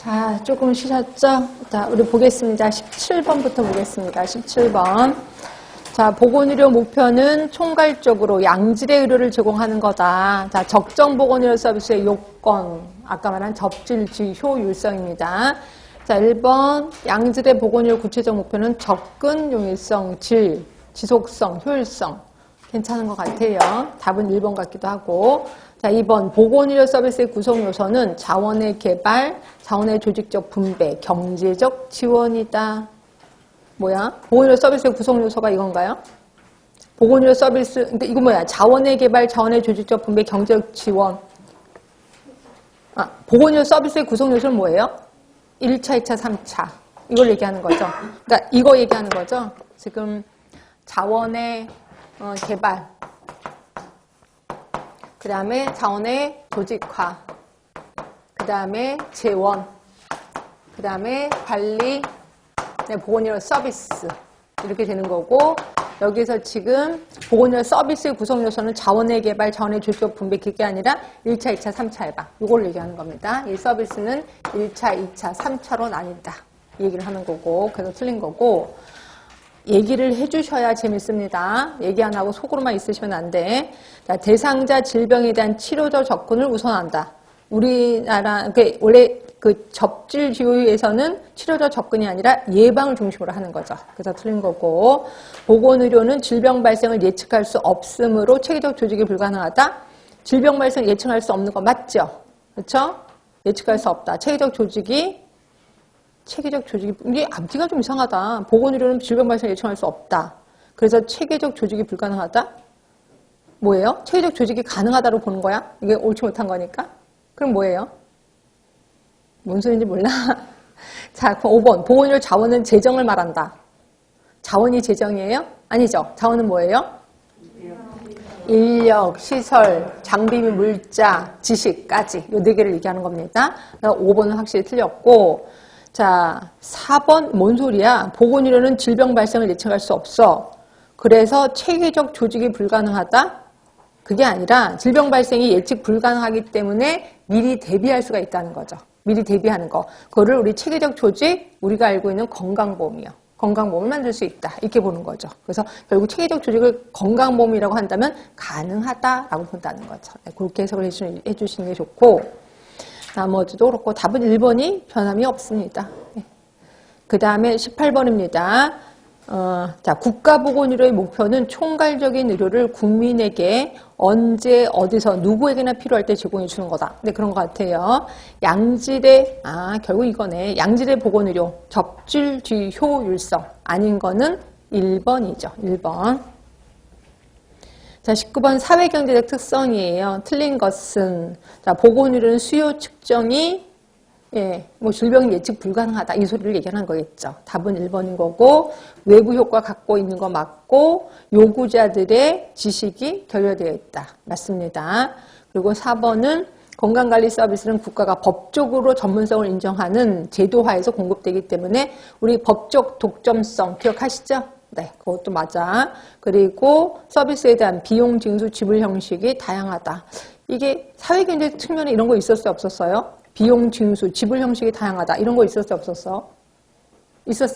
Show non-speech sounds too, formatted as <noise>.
자, 조금 쉬셨죠? 자, 우리 보겠습니다. 17번부터 보겠습니다. 17번. 자, 보건의료 목표는 총괄적으로 양질의 의료를 제공하는 거다. 자, 적정 보건의료 서비스의 요건. 아까 말한 접질, 지, 효율성입니다. 자, 1번. 양질의 보건의료 구체적 목표는 접근, 용이성, 질, 지속성, 효율성. 괜찮은 것 같아요. 답은 1번 같기도 하고. 자, 2번. 보건의료 서비스의 구성 요소는 자원의 개발, 자원의 조직적 분배, 경제적 지원이다. 뭐야? 보건의료 서비스의 구성 요소가 이건가요? 보건의료 서비스, 근데 이거 뭐야? 자원의 개발, 자원의 조직적 분배, 경제적 지원. 아, 보건의료 서비스의 구성 요소는 뭐예요? 1차, 2차, 3차. 이걸 얘기하는 거죠. 그러니까 이거 얘기하는 거죠. 지금 자원의 어, 개발, 그 다음에 자원의 조직화, 그 다음에 재원, 그 다음에 관리, 네, 보건의료 서비스 이렇게 되는 거고 여기서 지금 보건의료 서비스의 구성 요소는 자원의 개발, 자원의 조직 분배 그게 아니라 1차, 2차, 3차 해봐. 이걸 얘기하는 겁니다. 이 서비스는 1차, 2차, 3차로 나뉜다. 이 얘기를 하는 거고 그래서 틀린 거고 얘기를 해주셔야 재밌습니다. 얘기 안 하고 속으로만 있으시면 안 돼. 자, 대상자 질병에 대한 치료적 접근을 우선한다. 우리나라, 그 원래 그 접질 지호에서는 치료적 접근이 아니라 예방을 중심으로 하는 거죠. 그래서 틀린 거고. 보건의료는 질병 발생을 예측할 수 없으므로 체계적 조직이 불가능하다. 질병 발생 예측할 수 없는 거 맞죠? 그렇죠? 예측할 수 없다. 체계적 조직이 체계적 조직이 이게 앞뒤가 좀 이상하다. 보건의료는 질병 발생 예측할 수 없다. 그래서 체계적 조직이 불가능하다. 뭐예요? 체계적 조직이 가능하다로 보는 거야? 이게 옳지 못한 거니까? 그럼 뭐예요? 뭔 소리인지 몰라. <laughs> 자, 5번. 보건의료 자원은 재정을 말한다. 자원이 재정이에요? 아니죠. 자원은 뭐예요? 인력, 시설, 장비 및 물자, 지식까지 이 네 개를 얘기하는 겁니다. 5번은 확실히 틀렸고 자, 4번 뭔 소리야? 보건의료는 질병 발생을 예측할 수 없어. 그래서 체계적 조직이 불가능하다? 그게 아니라 질병 발생이 예측 불가능하기 때문에 미리 대비할 수가 있다는 거죠. 미리 대비하는 거. 그거를 우리 체계적 조직, 우리가 알고 있는 건강보험이요. 건강보험을 만들 수 있다. 이렇게 보는 거죠. 그래서 결국 체계적 조직을 건강보험이라고 한다면 가능하다라고 본다는 거죠. 네, 그렇게 해석을 해주시는, 해주시는 게 좋고 나머지도 그렇고 답은 1번이 변함이 없습니다. 네. 그 다음에 18번입니다. 어, 자, 국가보건의료의 목표는 총괄적인 의료를 국민에게 언제 어디서 누구에게나 필요할 때 제공해 주는 거다. 네, 그런 것 같아요. 양질의 아 결국 이거네. 양질의 보건의료 접질 뒤 효율성 아닌 거는 1번이죠. 1번. 자, 19번 사회경제적 특성이에요. 틀린 것은 자, 보건의료는 수요 측정이 예, 뭐 질병 예측 불가능하다 이 소리를 얘기하는 거겠죠. 답은 1번인 거고 외부 효과 갖고 있는 거 맞고 요구자들의 지식이 결여되어 있다. 맞습니다. 그리고 4번은 건강관리 서비스는 국가가 법적으로 전문성을 인정하는 제도화에서 공급되기 때문에 우리 법적 독점성 기억하시죠? 네, 그것도 맞아. 그리고 서비스에 대한 비용 징수 지불 형식이 다양하다. 이게 사회경제 측면에 이런 거 있었어요? 없었어요? 비용 징수, 지불 형식이 다양하다. 이런 거 있었어요? 없었어? 있었어요?